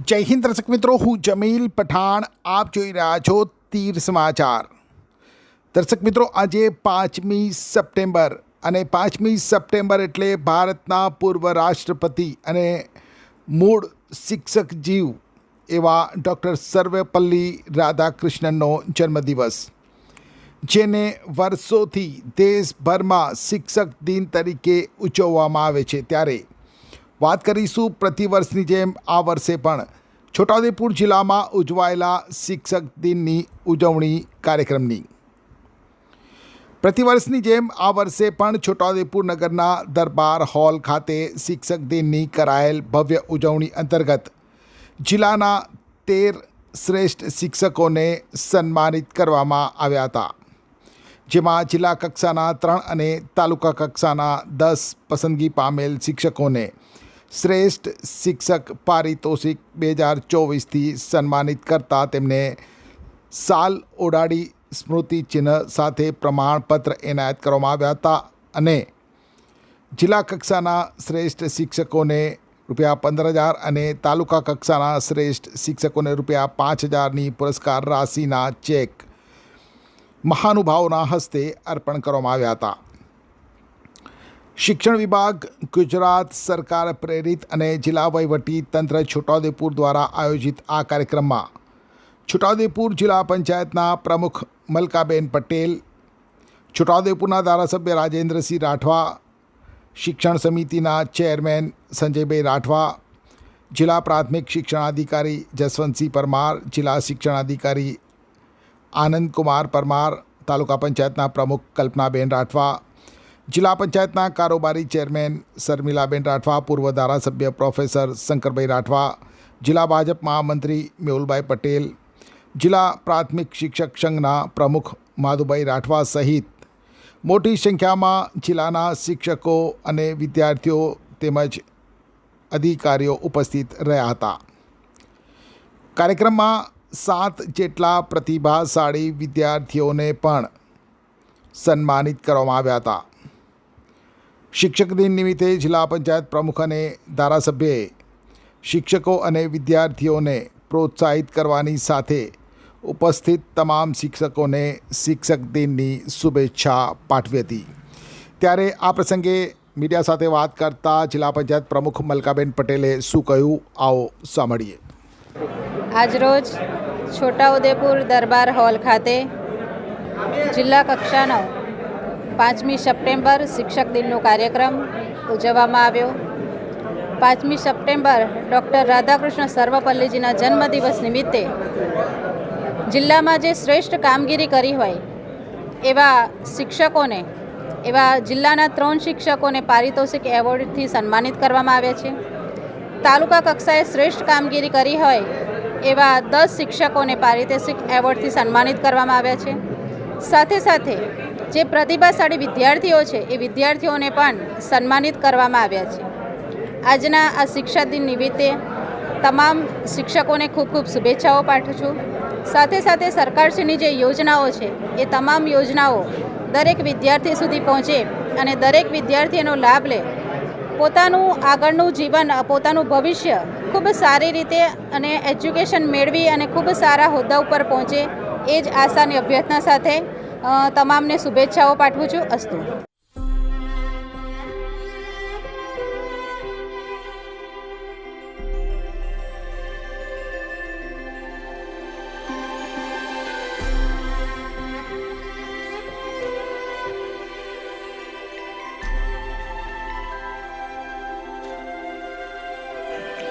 જય હિન્દ દર્શક મિત્રો, હું જમીલ પઠાણ, આપ જોઈ રહ્યા છો તીર સમાચાર. દર્શક મિત્રો, આજે પાંચમી સપ્ટેમ્બર અને પાંચમી સપ્ટેમ્બર એટલે ભારતના પૂર્વ રાષ્ટ્રપતિ અને મૂળ શિક્ષક જીવ એવા ડૉક્ટર સર્વપલ્લી રાધાકૃષ્ણનનો જન્મદિવસ, જેને વર્ષોથી દેશભરમાં શિક્ષક દિન તરીકે ઉજવવામાં આવે છે. ત્યારે વાત કરીશું પ્રતિવર્ષની જેમ આ વર્ષે પણ. છોટાઉદેપુર જિલ્લામાં ઉજવાયેલા શિક્ષક દિનની ઉજવણી કાર્યક્રમની. પ્રતિવર્ષની જેમ આ વર્ષે પણ છોટાઉદેપુર નગરના દરબાર હોલ ખાતે શિક્ષક દિનની કરાયેલ ભવ્ય ઉજવણી અંતર્ગત જિલ્લાના તેર શ્રેષ્ઠ શિક્ષકોને સન્માનિત કરવામાં આવ્યા હતા. જેમાં જિલ્લા કક્ષાના ત્રણ અને તાલુકા કક્ષાના દસ પસંદગી પામેલ શિક્ષકોને શ્રેષ્ઠ શિક્ષક પારિતોષિક બે હજાર ચોવીસથી સન્માનિત કરતા તેમને સાલ ઓડાડી સ્મૃતિ ચિહ્ન સાથે પ્રમાણપત્ર એનાયત કરવામાં આવ્યા હતા અને જિલ્લા કક્ષાના શ્રેષ્ઠ શિક્ષકોને રૂપિયા પંદર હજાર અને તાલુકા કક્ષાના શ્રેષ્ઠ શિક્ષકોને રૂપિયા પાંચ હજારની પુરસ્કાર રાશિના ચેક મહાનુભાવોના હસ્તે અર્પણ કરવામાં આવ્યા હતા. શિક્ષણ વિભાગ, ગુજરાત સરકાર પ્રેરિત અને જિલ્લા વહીવટી તંત્ર છોટાઉદેપુર દ્વારા આયોજિત આ કાર્યક્રમમાં છોટાઉદેપુર જિલ્લા પંચાયતના પ્રમુખ મલકાબેન પટેલ, છોટાઉદેપુરના ધારાસભ્ય રાજેન્દ્રસિંહ રાઠવા, શિક્ષણ સમિતિના ચેરમેન સંજયભાઈ રાઠવા, જિલ્લા પ્રાથમિક શિક્ષણાધિકારી જસવંતસિંહ પરમાર, જિલ્લા શિક્ષણાધિકારી આનંદકુમાર પરમાર, તાલુકા પંચાયતના પ્રમુખ કલ્પનાબેન રાઠવા જિલ્લા પંચાયતના કારોબારી ચેરમેન શર્મિલાબેન રાઠવા, પૂર્વ ધારાસભ્ય પ્રોફેસર શંકરભાઈ રાઠવા, જિલ્લા ભાજપ મહામંત્રી મેહુલભાઈ પટેલ, જિલ્લા પ્રાથમિક શિક્ષક સંઘના પ્રમુખ માધુભાઈ રાઠવા સહિત મોટી સંખ્યામાં જિલ્લાના શિક્ષકો અને વિદ્યાર્થીઓ તેમજ અધિકારીઓ ઉપસ્થિત રહ્યા હતા. કાર્યક્રમમાં સાત જેટલા પ્રતિભાશાળી વિદ્યાર્થીઓને પણ સન્માનિત કરવામાં આવ્યા હતા. શિક્ષક દિન નિમિત્તે જિલ્લા પંચાયત પ્રમુખ અને ધારાસભ્યએ શિક્ષકો અને વિદ્યાર્થીઓને પ્રોત્સાહિત કરવાની સાથે ઉપસ્થિત તમામ શિક્ષકોને શિક્ષક દિનની શુભેચ્છા પાઠવી હતી. ત્યારે આ પ્રસંગે મીડિયા સાથે વાત કરતા જિલ્લા પંચાયત પ્રમુખ મલકાબેન પટેલે શું કહ્યું, આવો સાંભળીએ. આજરોજ છોટાઉદેપુર દરબાર હોલ ખાતે જિલ્લા કક્ષાનો પાંચમી સપ્ટેમ્બર શિક્ષક દિનનો કાર્યક્રમ ઉજવવામાં આવ્યો. પાંચમી સપ્ટેમ્બર ડૉક્ટર રાધાકૃષ્ણ સર્વપલ્લીજીના જન્મદિવસ નિમિત્તે જિલ્લામાં જે શ્રેષ્ઠ કામગીરી કરી હોય એવા શિક્ષકોને, એવા જિલ્લાના ત્રણ શિક્ષકોને પારિતોષિક એવોર્ડથી સન્માનિત કરવામાં આવ્યા છે. તાલુકા કક્ષાએ શ્રેષ્ઠ કામગીરી કરી હોય એવા દસ શિક્ષકોને પારિતોષિક એવોર્ડથી સન્માનિત કરવામાં આવ્યા છે. સાથે સાથે જે પ્રતિભાશાળી વિદ્યાર્થીઓ છે, એ વિદ્યાર્થીઓને પણ સન્માનિત કરવામાં આવ્યા છે. આજના આ શિક્ષા દિન નિમિત્તે તમામ શિક્ષકોને ખૂબ ખૂબ શુભેચ્છાઓ પાઠવું છું. સાથે સાથે સરકારશ્રીની જે યોજનાઓ છે, એ તમામ યોજનાઓ દરેક વિદ્યાર્થી સુધી પહોંચે અને દરેક વિદ્યાર્થીનો લાભ લે. પોતાનું આગળનું જીવન, પોતાનું ભવિષ્ય ખૂબ સારી રીતે અને એજ્યુકેશન મેળવી અને ખૂબ સારા હોદ્દા ઉપર પહોંચે, એ જ આશાની અભ્યર્થના સાથે તમામને શુભેચ્છાઓ પાઠવું છું. અસ્તુ.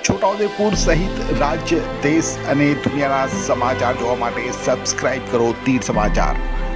છોટાઉદેપુર સહિત રાજ્ય, દેશ અને દુનિયાના સમાચાર જોવા માટે સબસ્ક્રાઇબ કરો તીર સમાચાર.